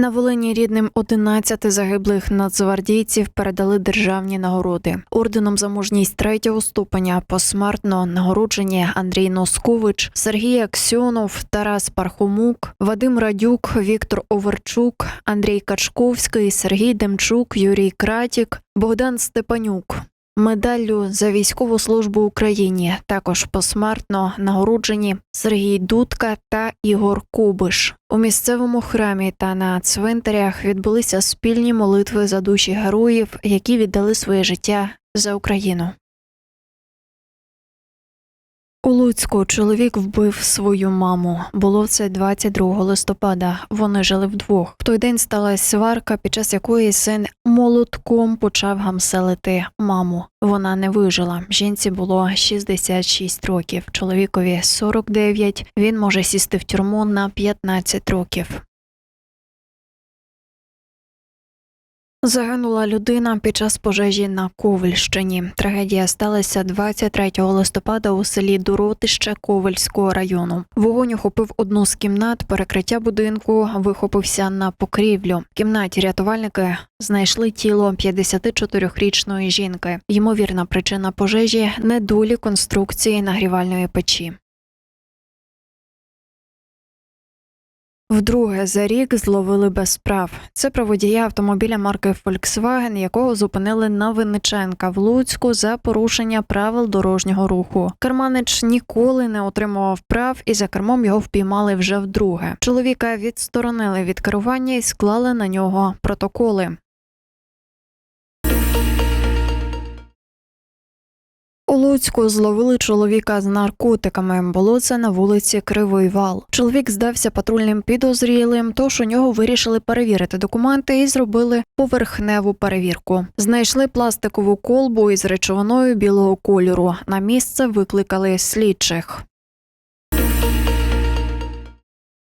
На Волині рідним 11 загиблих нацгвардійців передали державні нагороди. Орденом за мужність третього ступеня посмертно нагороджені Андрій Носкович, Сергій Аксьонов, Тарас Пархомук, Вадим Радюк, Віктор Оверчук, Андрій Качковський, Сергій Демчук, Юрій Кратік, Богдан Степанюк. Медаллю за військову службу Україні також посмертно нагороджені Сергій Дудка та Ігор Кубиш. У місцевому храмі та на цвинтарях відбулися спільні молитви за душі героїв, які віддали своє життя за Україну. У Луцьку чоловік вбив свою маму. Було це 22 листопада. Вони жили вдвох. В той день сталася сварка, під час якої син молотком почав гамселити маму. Вона не вижила. Жінці було 66 років, чоловікові 49. Він може сісти в тюрму на 15 років. Загинула людина під час пожежі на Ковельщині. Трагедія сталася 23 листопада у селі Дуротище Ковельського району. Вогонь охопив одну з кімнат. Перекриття будинку вихопився на покрівлю. В кімнаті рятувальники знайшли тіло 54-річної жінки. Ймовірна причина пожежі недолі конструкції нагрівальної печі. Вдруге за рік зловили без прав. Це про водія автомобіля марки Volkswagen, якого зупинили на Винниченка в Луцьку за порушення правил дорожнього руху. Керманич ніколи не отримував прав, і за кермом його впіймали вже вдруге. Чоловіка відсторонили від керування і склали на нього протоколи. У Луцьку зловили чоловіка з наркотиками. Було це на вулиці Кривий Вал. Чоловік здався патрульним підозрілим, тож у нього вирішили перевірити документи і зробили поверхневу перевірку. Знайшли пластикову колбу із речовиною білого кольору. На місце викликали слідчих.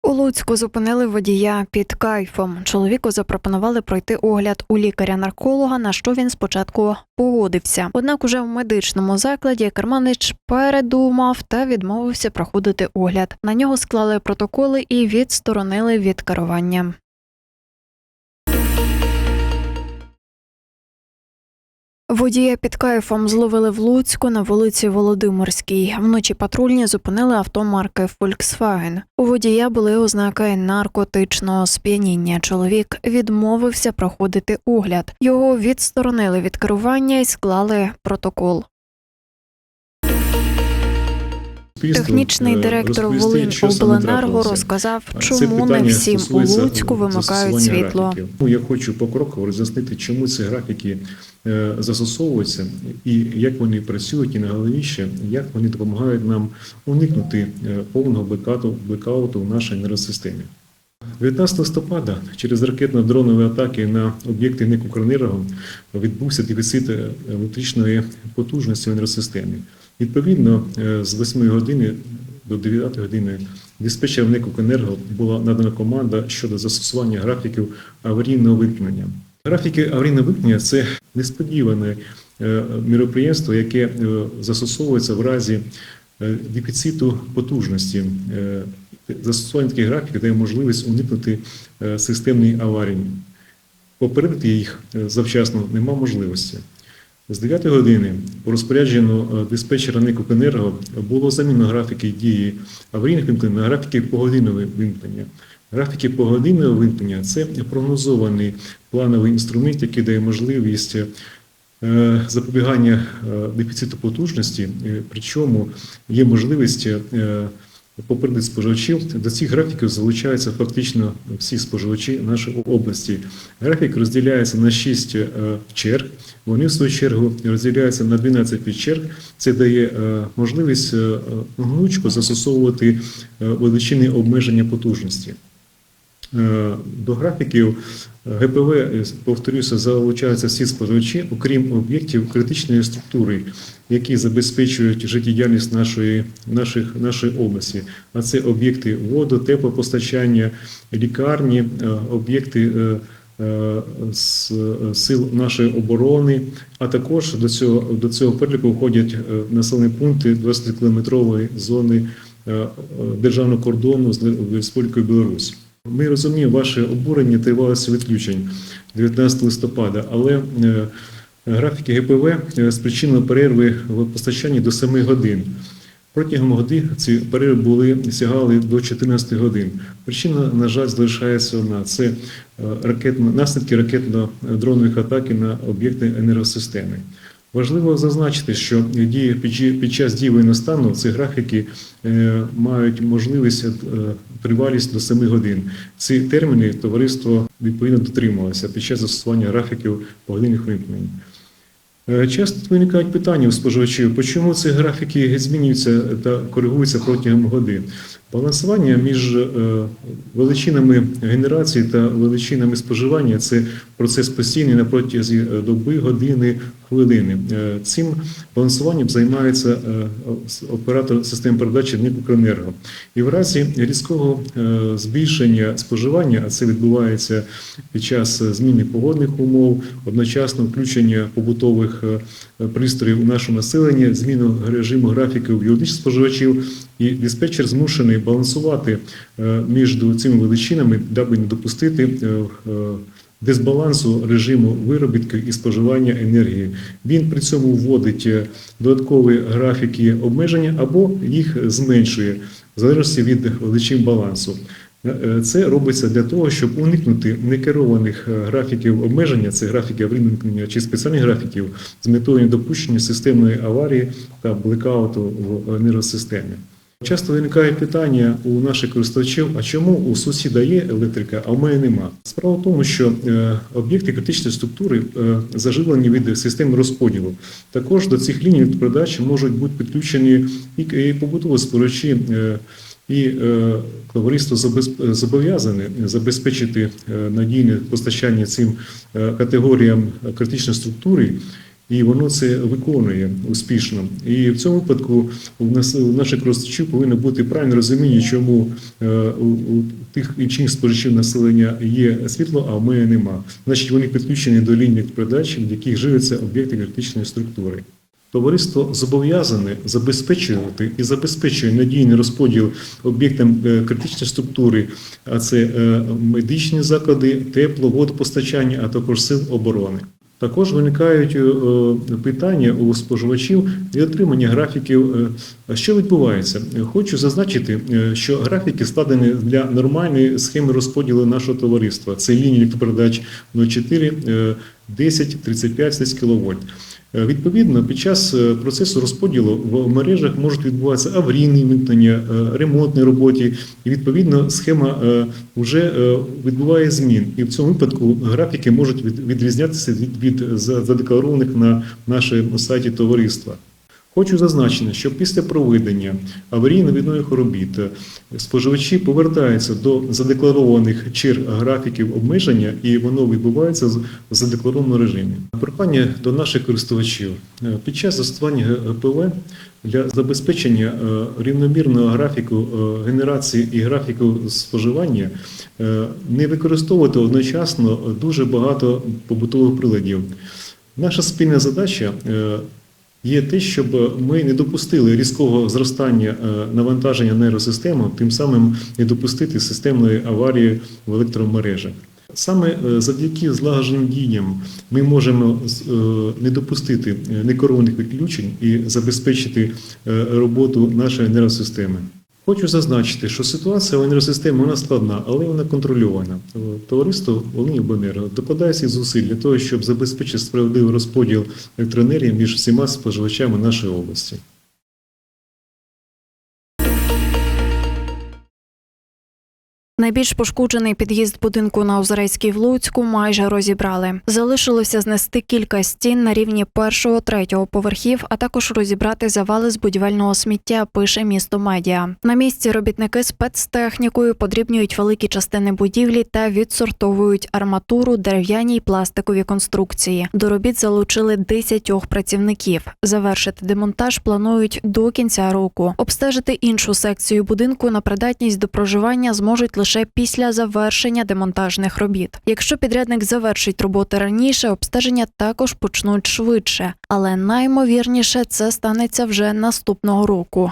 У Луцьку зупинили водія під кайфом. Чоловіку запропонували пройти огляд у лікаря-нарколога, на що він спочатку погодився. Однак, уже в медичному закладі Керманич передумав та відмовився проходити огляд. На нього склали протоколи і відсторонили від керування. Водія під кайфом зловили в Луцьку на вулиці Володимирській. Вночі патрульні зупинили авто марки Volkswagen. У водія були ознаки наркотичного сп'яніння. Чоловік відмовився проходити огляд. Його відсторонили від керування і склали протокол. Технічний директор Волинь обленерго розказав, чому не всім у Луцьку вимикають світло. Ну, Я хочу покроково роз'яснити, чому ці графіки е, застосовуються і як вони працюють, і найголовніше, як вони допомагають нам уникнути е, повного блекауту, в нашій енергосистемі. 19 листопада через ракетно-дронові атаки на об'єкти НЕК «Укренерго» відбувся дефіцит е, електричної потужності в енергосистемі. Відповідно, е, з 8 години до 9 години диспетчером НЕК була надана команда щодо застосування графіків аварійного вимкнення. Графіки аварійного вимкнення – це несподіване е, міроприємство, яке е, застосовується в разі дефіциту потужності. Застосування таких графіків дає можливість уникнути системної аварії. Попередити їх завчасно нема можливості. З 9 години по розпорядженню е, диспетчера НЕК «Укренерго» було замінено графіки дії аварійних вимкнень на графіки погодинного вимкнення. Графіки погодинного вимкнення – це прогнозований плановий інструмент, який дає можливість е, запобігання е, дефіциту потужності, причому є можливість попередити споживачів. До цих графіків залучаються фактично всі споживачі нашої області. Графік розділяється на 6 е, черг. Вони в свою чергу розділяються на 12 підчерг. Це дає е, можливість е, гнучко застосовувати величини обмеження потужності. Е, До графіків е, ГПВ, е, повторюся, залучаються всі споживачі, окрім об'єктів критичної структури, які забезпечують життєдіяльність нашої, наших, нашої області. А це об'єкти воду, теплопостачання, лікарні, об'єкти з сил нашої оборони, а також до цього, до цього переліку входять населені пункти 20-кілометрової зони е, е, державного кордону з Республікою Білорусь. Ми розуміємо ваше обурення та евакуацію відключень 19 листопада, але е, графіки ГПВ е, спричинили перерви в постачанні до 7 годин. Протягом годин ці перерви були сягали до 14 годин. Причина, на жаль, залишається одна: це е, ракетно, наслідки ракетно-дронових атаки на об'єкти енергосистеми. Важливо зазначити, що під, час дії воєнного ці графіки е, мають можливість е, тривалість до 7 годин. Ці терміни товариство відповідно дотримувалося під час застосування графіків погодинних вимкнень. Е, Часто виникають питання у споживачів, чому ці графіки змінюються та коригуються протягом годин. Балансування між е, величинами генерації та величинами споживання це процес постійний на протязі е, доби, години, хвилини. Е, Цим балансуванням займається оператор системи передачі Дніпрокренерго. І в разі різкого збільшення споживання, а це відбувається під час зміни погодних умов, одночасно включення побутових пристроїв у наше населення, зміну режиму графіків юридичних споживачів, і диспетчер змушений балансувати е, між цими величинами, даби не допустити е, е, дисбалансу режиму виробітку і споживання енергії. Він при цьому вводить додаткові графіки обмеження або їх зменшує в залежності від величин балансу. Це робиться для того, щоб уникнути некерованих графіків обмеження, це графіки виникнення чи спеціальних графіків з метою недопущення системної аварії та блекауту в енергосистемі. Часто виникає питання у наших користувачів: а чому у сусіда є електрика, а в мене нема? Справа в тому, що е, об'єкти критичної структури е, заживлені від системи розподілу. Також до цих ліній передачі можуть бути підключені і, побутові споживачі. е, і е, товариство забезпечити надійне постачання цим категоріям критичної структури, і воно це виконує успішно. І в цьому випадку у нас у наших користувачів повинно бути правильне розуміння, чому е, у, тих інших споживачів населення є світло, а в мене нема. Значить, вони підключені до ліній передачі, в яких живляться об'єкти критичної структури. Товариство зобов'язане забезпечувати і забезпечує надійний розподіл об'єктам е, критичної структури, а це е, медичні заклади, тепло, водопостачання, а також сил оборони. Також виникають е, питання у споживачів і отримання графіків. е, Що відбувається? Хочу зазначити, е, що графіки складені для нормальної схеми розподілу нашого товариства. Це лінії електропередач 04, е, 10, 35, 10 кВт. Е, Відповідно, під час е, процесу розподілу в мережах можуть відбуватися аварійні вимкнення, е, ремонтні роботи, і відповідно схема вже відбуває змін. І в цьому випадку графіки можуть від- відрізнятися від, від за- задекларованих на нашому сайті товариства. Хочу зазначити, що після проведення аварійно-віднових робіт е, споживачі повертаються до задекларованих черг графіків обмеження, і воно відбувається в задекларованому режимі. Прохання до наших користувачів Е, під час застосування ГПВ для забезпечення е, рівномірного графіку е, генерації і графіку споживання е, не використовувати одночасно дуже багато побутових приладів. Наша спільна задача е, є те, щоб ми не допустили різкого зростання е, навантаження нейросистеми, тим самим не допустити системної аварії в електромережах. Саме е, завдяки злагодженим діям ми можемо е, не допустити некерованих відключень і забезпечити роботу нашої енергосистеми. Хочу зазначити, що ситуація в енергосистемі вона складна, але вона контрольована. Товариство Волиньобенерго докладає всіх зусиль для того, щоб забезпечити справедливий розподіл електроенергії між всіма споживачами нашої області. Найбільш пошкоджений під'їзд будинку на Озерецькій в Луцьку майже розібрали. Залишилося знести кілька стін на рівні першого третього поверхів, а також розібрати завали з будівельного сміття. Пише місто медіа. На місці робітники спецтехнікою подрібнюють великі частини будівлі та відсортовують арматуру, дерев'яні й пластикові конструкції. До робіт залучили 10 працівників. Завершити демонтаж планують до кінця року. Обстежити іншу секцію будинку на придатність до проживання зможуть лише після завершення демонтажних робіт. Якщо підрядник завершить роботи раніше, обстеження також почнуть швидше, але наймовірніше це станеться вже наступного року.